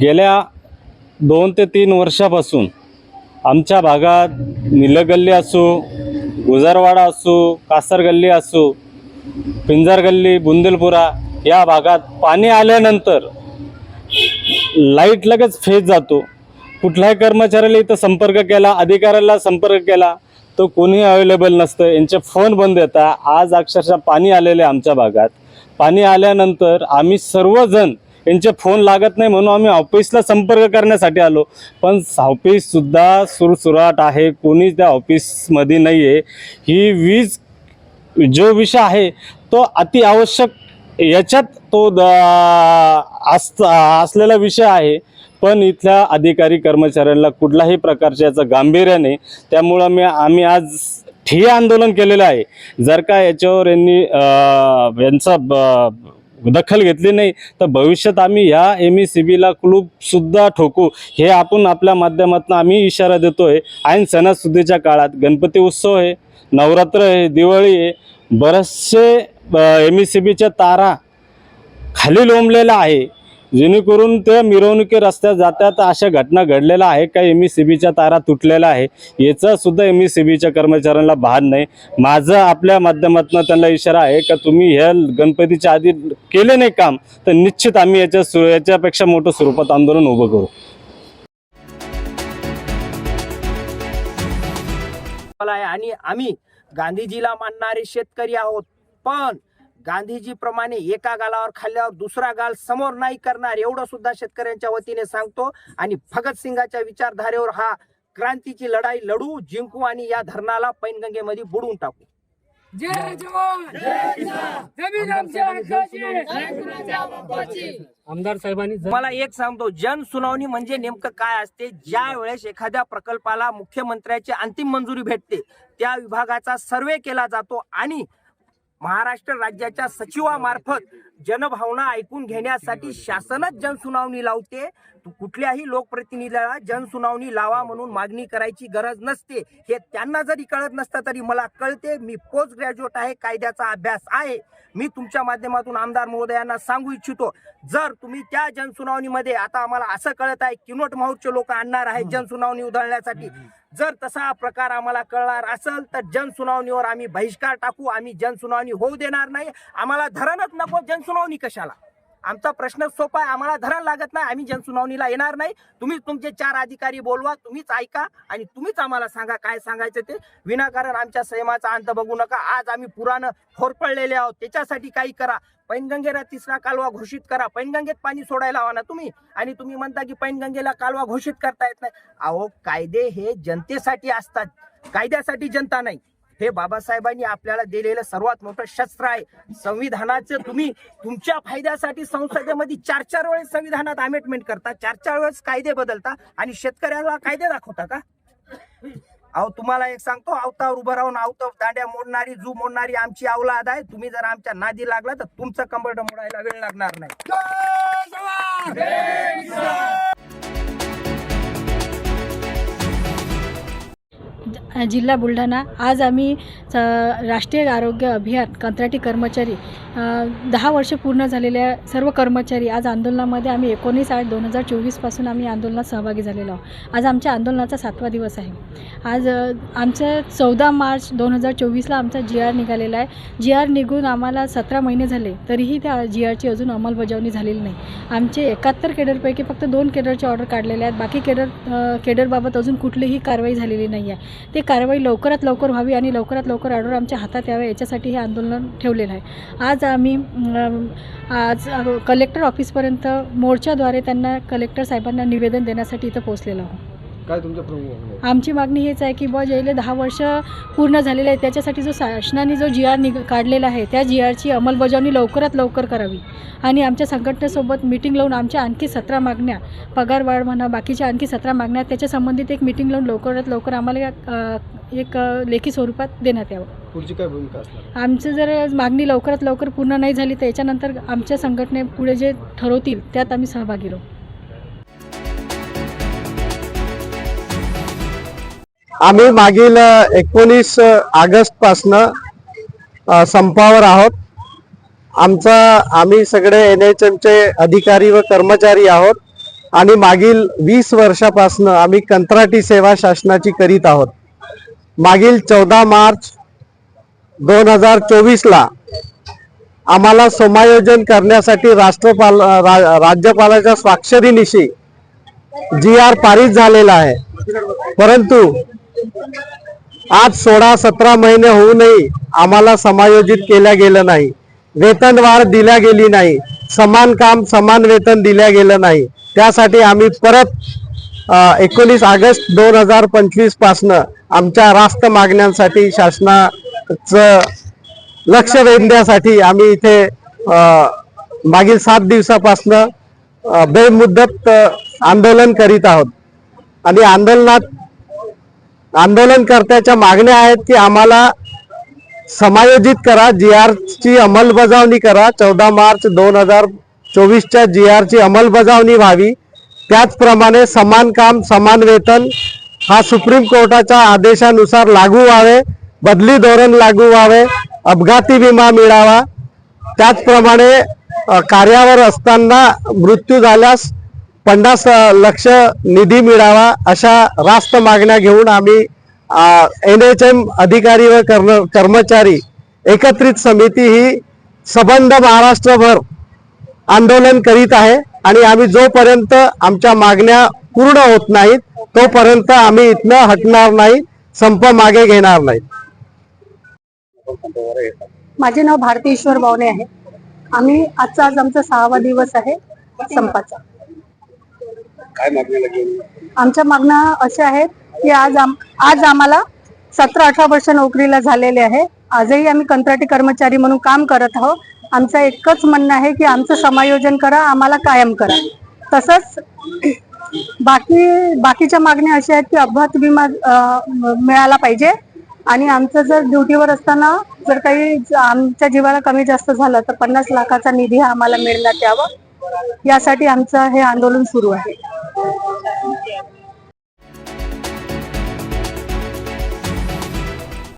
गेल्या दोन ते तीन वर्षापासून आमच्या भागात निलगल्ली असो गुजरवाडा असो कासरगल्ली असू असो बुंदेलपुरा या भागात पाणी आल्यानंतर लाइट लगेच फेज जातो. कुठल्याही कर्मचाऱ्याला इथं संपर्क केला अधिकाऱ्याला संपर्क केला तो कोणीही अवेलेबल नसतं. यांचे फोन बंद येतात आज अक्षरशः पाणी आलेले आमच्या भागात. पाणी आल्यानंतर आम्ही सर्वजण यांचे फोन लागत नाही म्हणून आम्ही ऑफिसला संपर्क करण्यासाठी आलो. पण ऑफिससुद्धा सुरसुराट आहे. कोणीच त्या ऑफिसमध्ये नाही आहे ही वीज जो विषय आहे तो अति आवश्यक याच्यात तो द असलेला विषय आहे. पण इथल्या अधिकारी कर्मचाऱ्यांना कुठल्याही प्रकारच्या याचं गांभीर्य नाही. त्यामुळं मी आम्ही आज ठिय्या आंदोलन केलेलं आहे. जर का याच्यावर यांनी यांचा ब- दखल घेतली नाही तर भविष्यात आम्ही ह्या एम ई सी बीला क्लूबसुद्धा ठोकू. हे आपण आपल्या माध्यमातून आम्ही इशारा देतो आहे ऐन सणासुदीच्या काळात गणपती उत्सव आहे नवरात्र आहे दिवाळी आहे. बरेचसे एम ई सी बीच्या तारा खाली लोंबलेल्या आहे. जेणेकरून त्या मिरवणुकी रस्त्यात जातात. अशा घटना घडलेल्या आहे का एम ई सी बीच्या तारा तुटलेल्या आहे याचा सुद्धा एम ई सी बीच्या कर्मचाऱ्यांना भान नाही. माझं आपल्या माध्यमातून त्यांना इशारा आहे का तुम्ही ह्या गणपतीच्या आधी केले नाही काम तर निश्चित आम्ही याच्या सु याच्यापेक्षा मोठं स्वरूपात आंदोलन उभं करू. आणि आम्ही गांधीजीला मानणारे शेतकरी आहोत. पण गांधीजीप्रमाणे एका गालावर खाल्ल्यावर दुसरा गाल समोर नाही करणार एवढं सुद्धा शेतकऱ्यांच्या वतीने सांगतो. आणि भगतसिंगाच्या विचारधारेवर हा क्रांतीची लढाई लढू जिंकू आणि या धरणाला पैनगंगेमध्ये बुडवून टाकू. जय जवान! आमदार साहेबांनी मला एक सांगतो जन सुनावणी म्हणजे नेमकं काय असते? ज्या वेळेस एखाद्या प्रकल्पाला मुख्यमंत्र्याची अंतिम मंजुरी भेटते त्या विभागाचा सर्वे केला जातो आणि महाराष्ट्र राज्याच्या सचिवामार्फत जनभावना ऐकून घेण्यासाठी शासनच जनसुनावणी लावते. तू कुठल्याही लोकप्रतिनिधीला जनसुनावणी लावा म्हणून मागणी करायची गरज नसते. हे त्यांना जरी कळत नसतं तरी मला कळते. मी पोस्ट ग्रॅज्युएट आहे कायद्याचा अभ्यास आहे. मी तुमच्या माध्यमातून आमदार महोदयांना सांगू इच्छितो. जर तुम्ही त्या जनसुनावणीमध्ये आता आम्हाला असं कळत आहे किनोट माहूरचे लोक आणणार आहेत जनसुनावणी उधळण्यासाठी. जर तसा प्रकार आम्हाला कळणार असेल तर जनसुनावणीवर आम्ही बहिष्कार टाकू. आम्ही जनसुनावणी होऊ देणार नाही. आम्हाला धरणच नको जनसुनावणी कशाला? आमचा प्रश्न सोपा आहे आम्हाला धरण लागत नाही आम्ही जनसुनावणीला येणार नाही. तुम्हीच तुमचे चार अधिकारी बोलवा तुम्हीच ऐका आणि तुम्हीच आम्हाला सांगा काय सांगायचं ते. विनाकारण आमच्या संयमाचा अंत बघू नका. आज आम्ही पुरानं होरपळलेले आहोत त्याच्यासाठी काही करा. पैनगंगेला तिसरा कालवा घोषित करा. पैनगंगेत पाणी सोडायला हवा ना तुम्ही? आणि तुम्ही म्हणता की पैनगंगेला कालवा घोषित करता येत नाही. अहो कायदे हे जनतेसाठी असतात. कायद्यासाठी जनता नाही. हे बाबासाहेबांनी आपल्याला दिलेलं सर्वात मोठं शस्त्र आहे. संविधानाचं तुम्ही तुमच्या फायद्यासाठी संसदेमध्ये चार चार वेळेस संविधानात अमेंडमेंट करता चार चार वेळेस कायदे बदलता आणि शेतकऱ्याला कायदे दाखवता का? अहो तुम्हाला एक सांगतो अवतावर उभं राहून अवताव दांड्या मोडणारी जू मोडणारी आमची अवलाद आहे. तुम्ही जर आमच्या नादी लागला तर तुमचं कंबरड मोडायला वेळ लागणार नाही. जिल्हा बुलढाणा. आज आम्ही स- राष्ट्रीय आरोग्य अभियान कंत्राटी कर्मचारी दहा वर्ष पूर्ण झालेल्या सर्व कर्मचारी आज आंदोलनामध्ये आम्ही एकोणीस आठ दोन हजार चोवीसपासून आम्ही आंदोलनात सहभागी झालेलो आहोत. आज आमच्या आंदोलनाचा सातवा दिवस आहे. आज आमचं चौदा मार्च दोन हजार चोवीसला आमचा जी आर निघालेला आहे. जी आर निघून आम्हाला सतरा महिने झाले तरीही त्या जी आरची अजून अंमलबजावणी झालेली नाही. आमचे एकाहत्तर केडरपैकी फक्त दोन केडरचे ऑर्डर काढलेले आहेत. बाकी केडर केडरबाबत अजून कुठलीही कारवाई झालेली नाही आहे. ते कारवाई लवकरात लवकर व्हावी आणि लवकरात लवकर ऑर्डर आमच्या हातात यावे याच्यासाठी हे आंदोलन ठेवलेलं आहे. आज आम्ही आज कलेक्टर ऑफिसपर्यंत मोर्चाद्वारे त्यांना कलेक्टर साहेबांना निवेदन देण्यासाठी इथं पोहोचलेलो आहोत. काय तुमच्या प्रमुख आहेत? आमची मागणी हेच आहे की बुवा गेले दहा वर्ष पूर्ण झालेले आहे त्याच्यासाठी जो शासनाने जो जी आर निघ काढलेला आहे त्या जी आरची अंमलबजावणी लवकरात लवकर करावी. आणि आमच्या संघटनेसोबत मिटिंग लावून आमच्या आणखी सतरा मागण्या पगारवाढ म्हणा बाकीच्या आणखी सतरा मागण्या त्याच्या संबंधित एक मिटिंग लावून लवकरात लवकर आम्हाला अ, एक अ, लेखी स्वरूपात देण्यात यावं. पुढची काय भूमिका असणार? आमचं जर मागणी लवकरात लवकर पूर्ण नाही झाली तर याच्यानंतर आमच्या संघटने पुढे जे ठरवतील त्यात आम्ही सहभागी राहू. आम्ही मागील एकोणीस ऑगस्ट पासनं संपावर आहोत. आमचा आम्ही सगळे एन एच एमचे अधिकारी व कर्मचारी आहोत आणि मागील वीस वर्षापासून आम्ही कंत्राटी सेवा शासनाची करीत आहोत. मागील चौदा मार्च दोन हजार चोवीसला आम्हाला समायोजन करण्यासाठी राष्ट्रपाल रा, राज्यपालाच्या स्वाक्षरीनिशी जी आर पारित झालेला आहे. परंतु आज सोळा सतरा महिने होऊनही आम्हाला समायोजित केल्या गेलं नाही. वेतन वाढ दिल्या गेली नाही. समान काम समान वेतन दिल्या गेलं नाही. त्यासाठी आम्ही परत एकोणीस ऑगस्ट दोन हजार पंचवीस पासनं आमच्या रास्त मागण्यांसाठी शासनाचं लक्ष वेधण्यासाठी आम्ही इथे मागील सात दिवसापासनं बेमुद्दत बेमुदत आंदोलन करीत आहोत. आणि आंदोलनात आंदोलनकर्त्याच्या मागण्या आहेत की आम्हाला समायोजित करा जी आरची अंमलबजावणी करा. चौदा मार्च दोन हजार चोवीसच्या जी आरची अंमलबजावणी व्हावी. त्याचप्रमाणे समान काम समान वेतन हा सुप्रीम कोर्टाच्या आदेशानुसार लागू व्हावे बदली धोरण लागू व्हावे अपघाती विमा मिळावा. त्याचप्रमाणे कार्यावर असताना मृत्यू झाल्यास पन्नास लक्ष निधी मिळावा अशा रास्त मागण्या घेऊन आम्ही एन एच एम अधिकारी व कर्म कर्मचारी एकत्रित समिती ही सबंध महाराष्ट्रभर आंदोलन करीत आहे आणि आम्ही जोपर्यंत आमच्या मागण्या पूर्ण होत नाहीत तोपर्यंत आम्ही इथनं हटणार नाही संप मागे घेणार नाहीत माझे नाव भारती ईश्वर आहे. आम्ही आजचा आज आमचा सहावा दिवस आहे संपाचा. आमच्या मागण्या अशा आहेत की आज आम आज आम्हाला सतरा अठरा वर्ष नोकरीला झालेले आहे. आजही आम्ही कंत्राटी कर्मचारी म्हणून काम करत आहोत. आमचं एकच म्हणणं आहे की आमचं समायोजन करा आम्हाला कायम करा. तसंच बाकी बाकीच्या मागण्या अशा आहेत की अपघात विमा मिळाला पाहिजे. आणि आमचं जर ड्युटीवर असताना जर काही आमच्या जीवाला कमी जास्त झालं तर पन्नास लाखाचा निधी आम्हाला मिळण्यात यावं. यासाठी आमचं हे आंदोलन सुरू आहे.